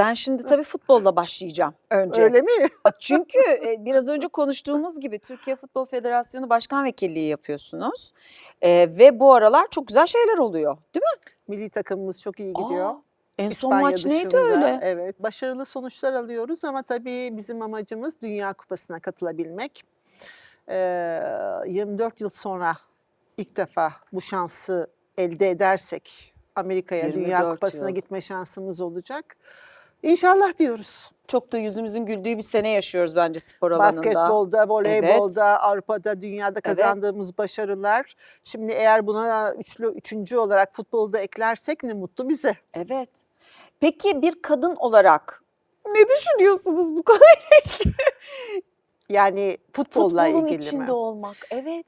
Ben şimdi tabii futbolla başlayacağım önce. Öyle mi? Çünkü e, biraz önce konuştuğumuz gibi Türkiye Futbol Federasyonu Başkan Vekilliği yapıyorsunuz. E, ve bu aralar çok güzel şeyler oluyor değil mi? Milli takımımız çok iyi gidiyor. Aa, en son İspanya maç neydi dışında, öyle? Evet, başarılı sonuçlar alıyoruz ama tabii bizim amacımız Dünya Kupası'na katılabilmek. Ee, 24 yıl sonra ilk defa bu şansı elde edersek Amerika'ya Dünya 24 Kupası'na yıl. gitme şansımız olacak. İnşallah diyoruz. Çok da yüzümüzün güldüğü bir sene yaşıyoruz bence spor alanında. Basketbolda, voleybolda, Avrupa'da, dünyada kazandığımız başarılar. Şimdi eğer buna üçlü, üçüncü olarak futbolda eklersek ne mutlu bize. Evet. Peki bir kadın olarak ne düşünüyorsunuz bu konuda? Yani futbolla Futbolun ilgili içinde mi? olmak. Evet.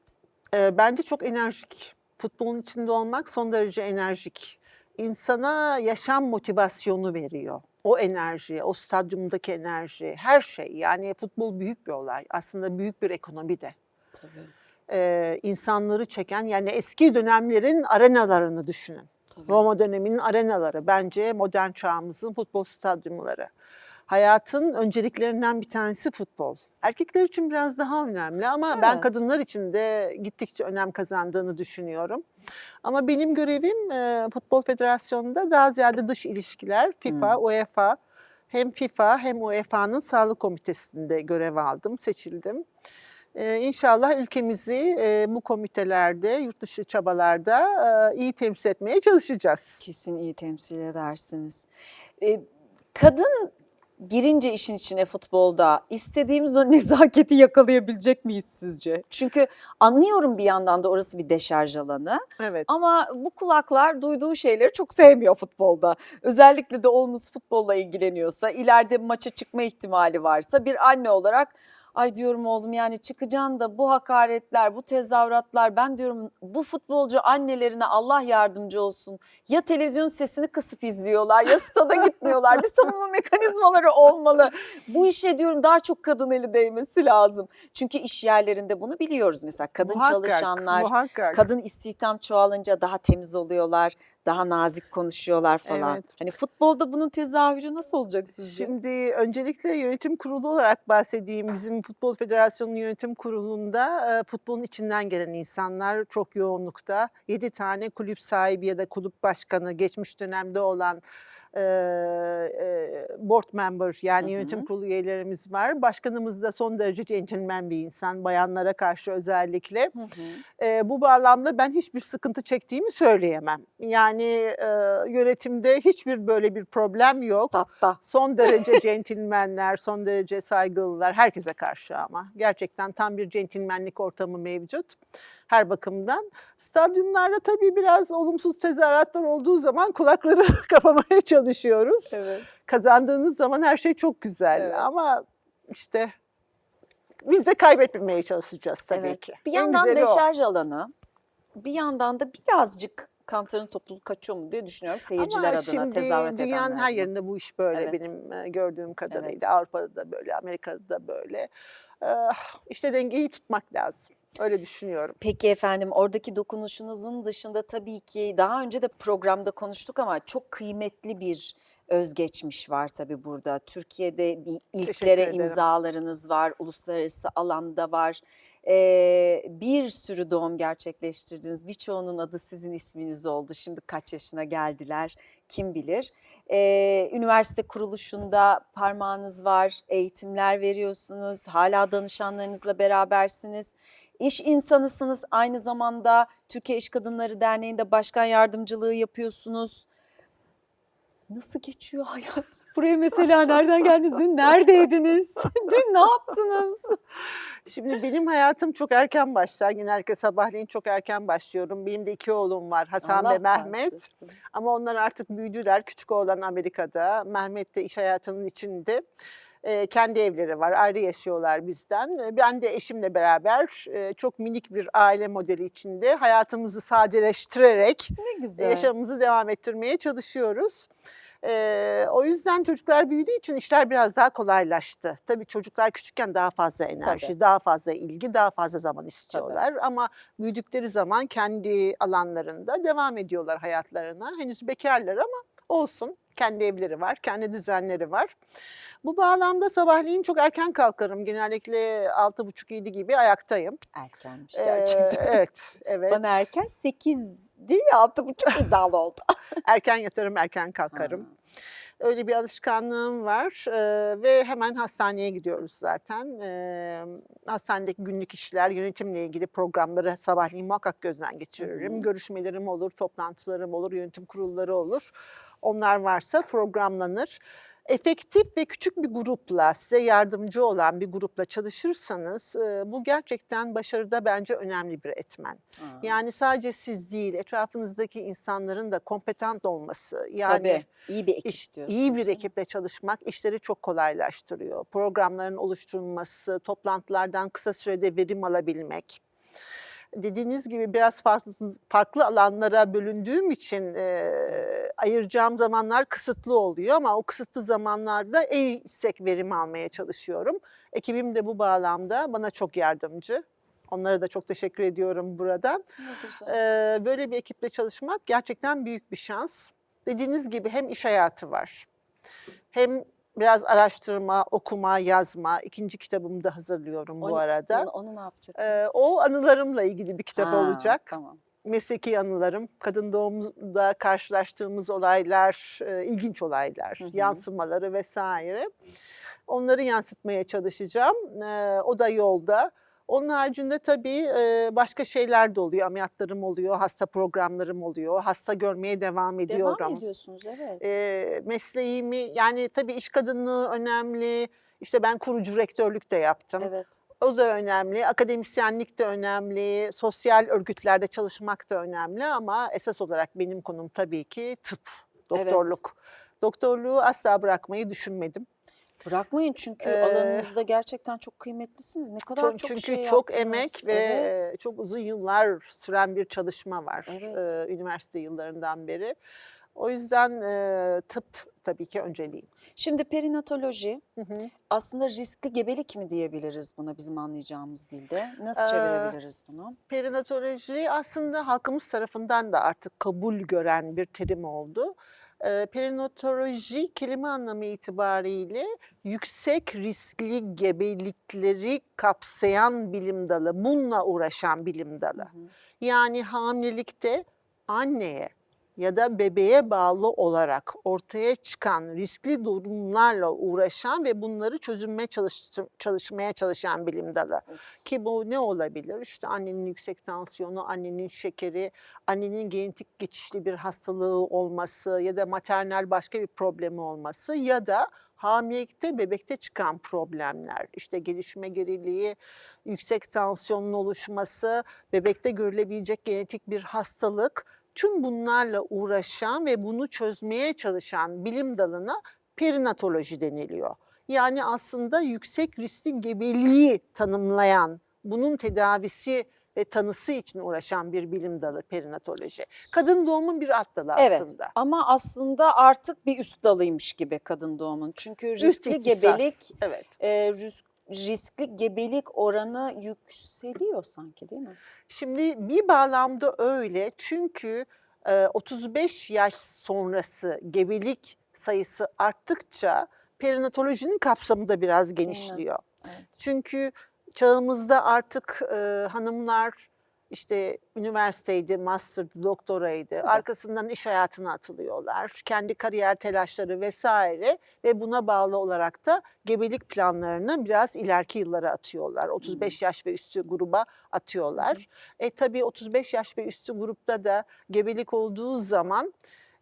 Ee, bence çok enerjik. Futbolun içinde olmak son derece enerjik. İnsana yaşam motivasyonu veriyor. O enerji, o stadyumdaki enerji, her şey. Yani futbol büyük bir olay. Aslında büyük bir ekonomi de. Tabii. Ee, insanları çeken, yani eski dönemlerin arenalarını düşünün. tabii. Roma döneminin arenaları bence modern çağımızın futbol stadyumları. Hayatın önceliklerinden bir tanesi futbol. Erkekler için biraz daha önemli ama ben Evet. kadınlar için de gittikçe önem kazandığını düşünüyorum. Ama benim görevim e, Futbol Federasyonu'nda daha ziyade dış ilişkiler, FIFA, UEFA, hem FIFA hem UEFA'nın sağlık komitesinde görev aldım, seçildim. Ee, inşallah ülkemizi e, bu komitelerde, yurt dışı çabalarda e, iyi temsil etmeye çalışacağız. Kesin iyi temsil edersiniz. Ee, kadın girince işin içine futbolda istediğimiz o nezaketi yakalayabilecek miyiz sizce? Çünkü anlıyorum bir yandan da orası bir deşarj alanı Evet. ama bu kulaklar duyduğu şeyleri çok sevmiyor futbolda. Özellikle de oğlunuz futbolla ilgileniyorsa, ileride maça çıkma ihtimali varsa bir anne olarak Ay diyorum oğlum yani çıkacaksın da bu hakaretler, bu tezahüratlar ben diyorum bu futbolcu annelerine Allah yardımcı olsun. Ya televizyon sesini kısıp izliyorlar ya stada gitmiyorlar. Bir savunma mekanizmaları olmalı. Bu işe diyorum daha çok kadın eli değmesi lazım. Çünkü iş yerlerinde bunu biliyoruz mesela kadın Muhakkak, çalışanlar, muhakkak. kadın istihdam çoğalınca daha temiz oluyorlar, daha nazik konuşuyorlar falan. Evet. Hani futbolda bunun tezahürü nasıl olacak sizce? Şimdi öncelikle yönetim kurulu olarak bahsedeyim. Bizim Futbol Federasyonu Yönetim Kurulu'nda e, futbolun içinden gelen insanlar çok yoğunlukta. 7 tane kulüp sahibi ya da kulüp başkanı geçmiş dönemde olan e, e, board member yani Hı hı. yönetim kurulu üyelerimiz var. Başkanımız da son derece centilmen bir insan bayanlara karşı özellikle. Hı hı. Eee, bu bağlamda ben hiçbir sıkıntı çektiğimi söyleyemem. Yani eee, yönetimde hiçbir böyle bir problem yok. Statta. Son derece centilmenler, son derece saygılılar herkese karşı ama. Gerçekten tam bir centilmenlik ortamı mevcut her bakımdan. Stadyumlarda tabii biraz olumsuz tezahüratlar olduğu zaman kulakları kapamaya çalışıyoruz. Evet. Kazandığınız zaman her şey çok güzel Evet. ama işte biz de kaybetmemeye çalışacağız tabii Evet. ki. Bir yandan güzeli o. deşarj alanı, bir yandan da birazcık kantarın topluluğu kaçıyor mu diye düşünüyorum seyirciler Ama adına, şimdi tezahürat dünyanın edenler her yerinde bu iş böyle Evet. benim e, gördüğüm kadarıyla. Evet. Avrupa'da da böyle, Amerika'da da böyle. Ah, İşte dengeyi tutmak lazım. Öyle düşünüyorum. Peki efendim oradaki dokunuşunuzun dışında tabii ki daha önce de programda konuştuk ama çok kıymetli bir özgeçmiş var tabii burada. Türkiye'de bir ilklere imzalarınız var, uluslararası alanda var. Ee, bir sürü doğum gerçekleştirdiniz. Birçoğunun adı sizin isminiz oldu. Şimdi kaç yaşına geldiler kim bilir. Ee, üniversite kuruluşunda parmağınız var, eğitimler veriyorsunuz, hala danışanlarınızla berabersiniz. İş insanısınız aynı zamanda Türkiye İş Kadınları Derneği'nde başkan yardımcılığı yapıyorsunuz. Nasıl geçiyor hayat? Buraya mesela nereden geldiniz? Dün neredeydiniz? Dün ne yaptınız? Şimdi benim hayatım çok erken başlar. Genellikle sabahleyin çok erken başlıyorum. Benim de iki oğlum var. Hasan Allah ve Mehmet. Ama onlar artık büyüdüler. Küçük oğlan Amerika'da. Mehmet de iş hayatının içinde. Kendi evleri var. Ayrı yaşıyorlar bizden. Ben de eşimle beraber çok minik bir aile modeli içinde hayatımızı sadeleştirerek yaşamımızı devam ettirmeye çalışıyoruz. Eee, o yüzden çocuklar büyüdüğü için işler biraz daha kolaylaştı. Tabii çocuklar küçükken daha fazla enerji, Tabii. daha fazla ilgi, daha fazla zaman istiyorlar. Ama büyüdükleri zaman kendi alanlarında devam ediyorlar hayatlarına. Henüz bekarlar ama olsun. Kendi evleri var, kendi düzenleri var. Bu bağlamda sabahleyin çok erken kalkarım. Genellikle 6.30-7 gibi ayaktayım. Erkenmiş Ee, gerçekten. evet, evet. Bana erken 8 değil 6.30 iddialı oldu. Erken yatarım, erken kalkarım. Ha. Öyle bir alışkanlığım var Ee, ve hemen hastaneye gidiyoruz zaten. Ee, hastanedeki günlük işler, yönetimle ilgili programları sabahleyin muhakkak gözden geçiririm. Hı. Görüşmelerim olur, toplantılarım olur, yönetim kurulları olur. Onlar varsa programlanır. Efektif ve küçük bir grupla, size yardımcı olan bir grupla çalışırsanız e, bu gerçekten başarıda bence önemli bir etmen. Ha. Yani sadece siz değil, etrafınızdaki insanların da kompetent olması. Yani Tabii iyi bir ekip İş- iyi bir ekiple çalışmak işleri çok kolaylaştırıyor. Programların oluşturulması, toplantılardan kısa sürede verim alabilmek. Dediğiniz gibi biraz farklı, farklı alanlara bölündüğüm için e, ayıracağım zamanlar kısıtlı oluyor ama o kısıtlı zamanlarda en yüksek verim almaya çalışıyorum. Ekibim de bu bağlamda bana çok yardımcı. Onlara da çok teşekkür ediyorum buradan. Ee, böyle bir ekiple çalışmak gerçekten büyük bir şans. Dediğiniz gibi hem iş hayatı var, hem biraz araştırma, okuma, yazma. İkinci kitabımı da hazırlıyorum bu Onu- arada. Onu, onu ne yapacaksınız? Ee, o anılarımla ilgili bir kitap Ha, olacak. Tamam. Mesleki anılarım, kadın doğumda karşılaştığımız olaylar, e, ilginç olaylar, Hı hı. yansımaları vesaire. Onları yansıtmaya çalışacağım. Ee, o da yolda. Onun haricinde tabii başka şeyler de oluyor. Ameliyatlarım oluyor, hasta programlarım oluyor. Hasta görmeye devam ediyorum. Devam ediyorsunuz evet. E, mesleğimi yani tabii iş kadınlığı önemli. İşte ben kurucu rektörlük de yaptım. evet. O da önemli. Akademisyenlik de önemli. Sosyal örgütlerde çalışmak da önemli ama esas olarak benim konum tabii ki tıp, Evet. doktorluk. Doktorluğu asla bırakmayı düşünmedim. Bırakmayın çünkü Ee, alanınızda gerçekten çok kıymetlisiniz. Ne kadar Çok, çok, çünkü şey çok yaptınız. emek ve Evet. çok uzun yıllar süren bir çalışma var Evet. e, üniversite yıllarından beri. O yüzden e, tıp tabii ki önceliğim. Şimdi perinatoloji Hı hı. aslında riskli gebelik mi diyebiliriz buna bizim anlayacağımız dilde? Nasıl Ee, çevirebiliriz bunu? Perinatoloji aslında halkımız tarafından da artık kabul gören bir terim oldu. Ee, Perinatoloji kelime anlamı itibariyle yüksek riskli gebelikleri kapsayan bilim dalı, bununla uğraşan bilim dalı. Hı hı. Yani hamilelikte anneye ya da bebeğe bağlı olarak ortaya çıkan riskli durumlarla uğraşan ve bunları çözülmeye çalıştı- çalışmaya çalışan bilim dalı. Ki bu ne olabilir? İşte annenin yüksek tansiyonu, annenin şekeri, annenin genetik geçişli bir hastalığı olması ya da maternal başka bir problemi olması ya da hamilelikte bebekte çıkan problemler, işte gelişme geriliği, yüksek tansiyonun oluşması, bebekte görülebilecek genetik bir hastalık, tüm bunlarla uğraşan ve bunu çözmeye çalışan bilim dalına perinatoloji deniliyor. Yani aslında yüksek riskli gebeliği tanımlayan, bunun tedavisi ve tanısı için uğraşan bir bilim dalı perinatoloji. Kadın doğumun bir alt dalı Evet aslında. ama aslında artık bir üst dalıymış gibi kadın doğumun. Çünkü riskli gebelik Evet. e, risk- riskli gebelik oranı yükseliyor sanki değil mi? Şimdi bir bağlamda öyle çünkü e, 35 yaş sonrası gebelik sayısı arttıkça perinatolojinin kapsamı da biraz genişliyor. Evet. Çünkü çağımızda artık e, hanımlar işte üniversiteydi, master'dı, doktoraydı. Tabii. Arkasından iş hayatına atılıyorlar. Kendi kariyer telaşları vesaire ve buna bağlı olarak da gebelik planlarını biraz ileriki yıllara atıyorlar. 35 yaş ve üstü gruba atıyorlar. E tabii 35 yaş ve üstü grupta da gebelik olduğu zaman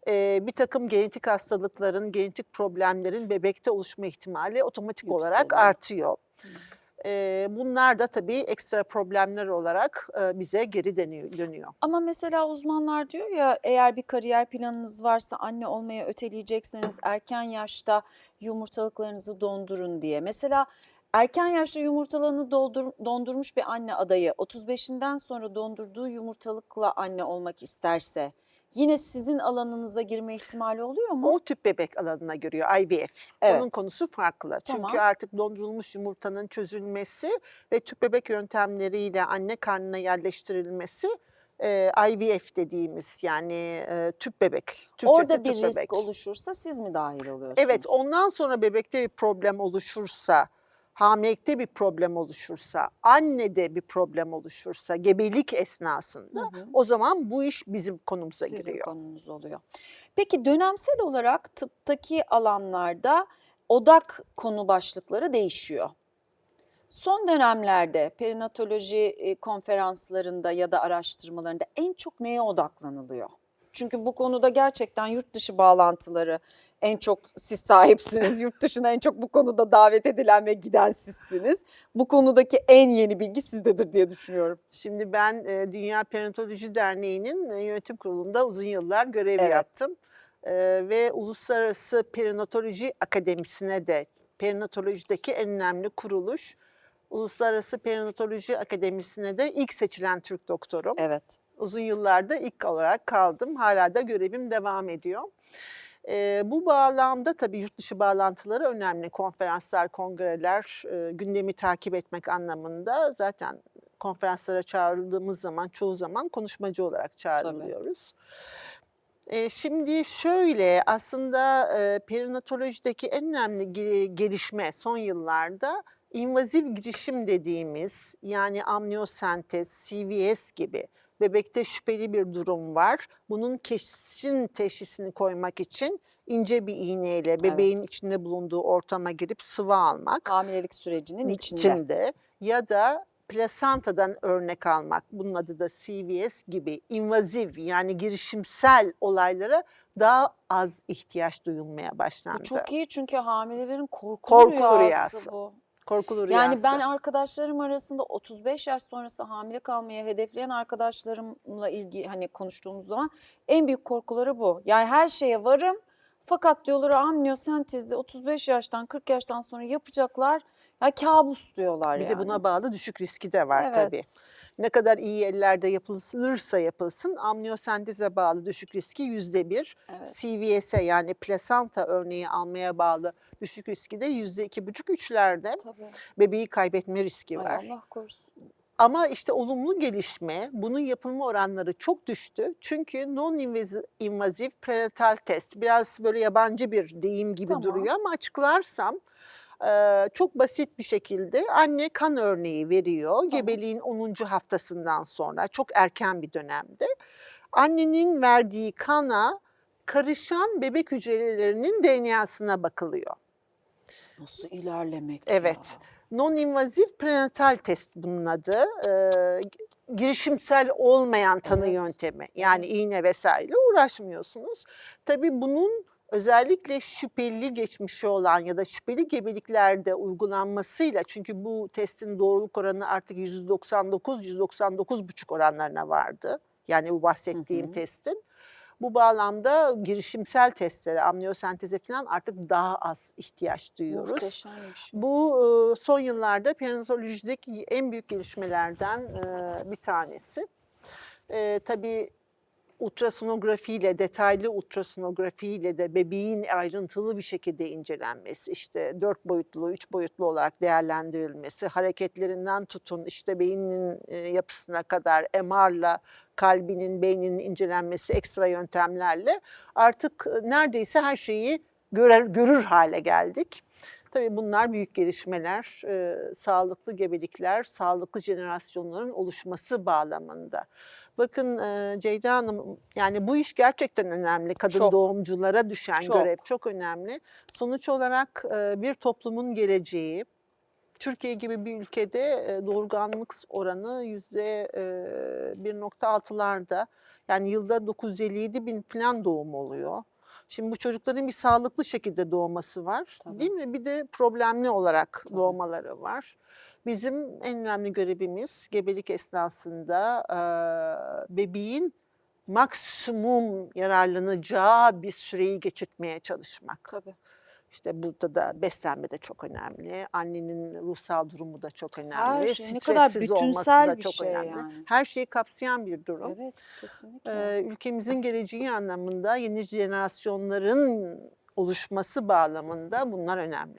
e, bir takım genetik hastalıkların, genetik problemlerin bebekte oluşma ihtimali otomatik olarak Yükseliyor. artıyor. E, bunlar da tabii ekstra problemler olarak e, bize geri dönüyor. Ama mesela uzmanlar diyor ya eğer bir kariyer planınız varsa anne olmaya öteleyecekseniz erken yaşta yumurtalıklarınızı dondurun diye. Mesela erken yaşta yumurtalarını doldur, dondurmuş bir anne adayı 35'inden sonra dondurduğu yumurtalıkla anne olmak isterse yine sizin alanınıza girme ihtimali oluyor mu? O tüp bebek alanına giriyor IVF. Evet. Onun konusu farklı. Çünkü Tamam. artık dondurulmuş yumurtanın çözülmesi ve tüp bebek yöntemleriyle anne karnına yerleştirilmesi e, IVF dediğimiz yani e, tüp bebek. Türkçesi Orada bir tüp risk bebek. oluşursa siz mi dahil oluyorsunuz? Evet ondan sonra bebekte bir problem oluşursa, hamilelikte bir problem oluşursa, annede bir problem oluşursa, gebelik esnasında Hı hı. o zaman bu iş bizim konumuza Sizin giriyor. konunuz oluyor. Peki dönemsel olarak tıptaki alanlarda odak konu başlıkları değişiyor. Son dönemlerde perinatoloji e, konferanslarında ya da araştırmalarında en çok neye odaklanılıyor? Çünkü bu konuda gerçekten yurt dışı bağlantıları en çok siz sahipsiniz. Yurt dışına en çok bu konuda davet edilen ve giden sizsiniz. Bu konudaki en yeni bilgi sizdedir diye düşünüyorum. Şimdi ben e, Dünya Perinatoloji Derneği'nin e, yönetim kurulunda uzun yıllar görev Evet. yaptım. E, ve Uluslararası Perinatoloji Akademisi'ne de perinatolojideki en önemli kuruluş. Uluslararası Perinatoloji Akademisi'ne de ilk seçilen Türk doktorum. Evet. Uzun yıllarda ilk olarak kaldım. Hala da görevim devam ediyor. Ee, bu bağlamda tabii yurt dışı bağlantıları önemli. Konferanslar, kongreler, e, gündemi takip etmek anlamında zaten konferanslara çağrıldığımız zaman çoğu zaman konuşmacı olarak çağrılıyoruz. Ee, şimdi şöyle aslında e, perinatolojideki en önemli ge- gelişme son yıllarda invaziv girişim dediğimiz yani amniyosentez, CVS gibi bebekte şüpheli bir durum var. Bunun kesin teşhisini koymak için ince bir iğneyle bebeğin içinde bulunduğu ortama girip sıvı almak Hamilelik sürecinin içinde. içinde ya da plasantadan örnek almak, bunun adı da CVS gibi invaziv yani girişimsel olaylara daha az ihtiyaç duyulmaya başlandı. Bu çok iyi çünkü hamilelerin korkulu, Korkulu rüyası, rüyası. bu. Korkulu Yani rüyası. ben arkadaşlarım arasında 35 yaş sonrası hamile kalmaya hedefleyen arkadaşlarımla ilgili hani konuştuğumuz zaman en büyük korkuları bu. Yani her şeye varım fakat diyorlar amniyosentezi 35 yaştan 40 yaştan sonra yapacaklar. Ya kabus diyorlar bir yani. de buna bağlı düşük riski de var evet. tabii. Ne kadar iyi ellerde yapılırsa yapılsın amniyosenteze bağlı düşük riski yüzde bir. Evet. CVS'e yani plasanta örneği almaya bağlı düşük riski de yüzde iki buçuk üçlerde. Tabii. Bebeği kaybetme riski Ay var. Allah korusun. Ama işte olumlu gelişme, bunun yapılma oranları çok düştü. Çünkü non-invasive prenatal test, biraz böyle yabancı bir deyim gibi Tamam. duruyor ama açıklarsam çok basit bir şekilde anne kan örneği veriyor gebeliğin 10. haftasından sonra çok erken bir dönemde. Annenin verdiği kana karışan bebek hücrelerinin DNA'sına bakılıyor. Nasıl ilerlemek Evet. ya? Non-invasive prenatal test bunun adı. Ee, girişimsel olmayan tanı Evet. yöntemi. Yani iğne vesaire uğraşmıyorsunuz. Tabii bunun özellikle şüpheli geçmişi olan ya da şüpheli gebeliklerde uygulanmasıyla çünkü bu testin doğruluk oranı artık %99 %99,5 oranlarına vardı. Yani bu bahsettiğim hı. testin. Bu bağlamda girişimsel testlere, amniyosenteze falan artık daha az ihtiyaç duyuyoruz. Muhteşemmiş. Bu e, son yıllarda perinatolojideki en büyük gelişmelerden e, bir tanesi. E, tabii ultrasonografiyle, detaylı ultrasonografiyle de bebeğin ayrıntılı bir şekilde incelenmesi, işte dört boyutlu, üç boyutlu olarak değerlendirilmesi, hareketlerinden tutun işte beynin e, yapısına kadar MR'la kalbinin, beyninin incelenmesi ekstra yöntemlerle artık e, neredeyse her şeyi görer, görür hale geldik. Tabii bunlar büyük gelişmeler, e, sağlıklı gebelikler, sağlıklı jenerasyonların oluşması bağlamında. Bakın e, Ceyda Hanım, yani bu iş gerçekten önemli. Kadın Çok. doğumculara düşen Çok. görev çok önemli. Sonuç olarak e, bir toplumun geleceği, Türkiye gibi bir ülkede doğurganlık oranı yüzde e, 1.6'larda. Yani yılda 957 bin falan doğum oluyor. Şimdi bu çocukların bir sağlıklı şekilde doğması var. Tabii. Değil mi? Bir de problemli olarak Tabii. doğmaları var. Bizim en önemli görevimiz gebelik esnasında e, bebeğin maksimum yararlanacağı bir süreyi geçirtmeye çalışmak. Tabii. İşte burada da beslenme de çok önemli. Annenin ruhsal durumu da çok önemli. Her şey, ne kadar Stressiz olması da bir çok şey önemli. yani. Her şeyi kapsayan bir durum. Evet kesinlikle. Ee, ülkemizin geleceği anlamında yeni jenerasyonların oluşması bağlamında bunlar önemli.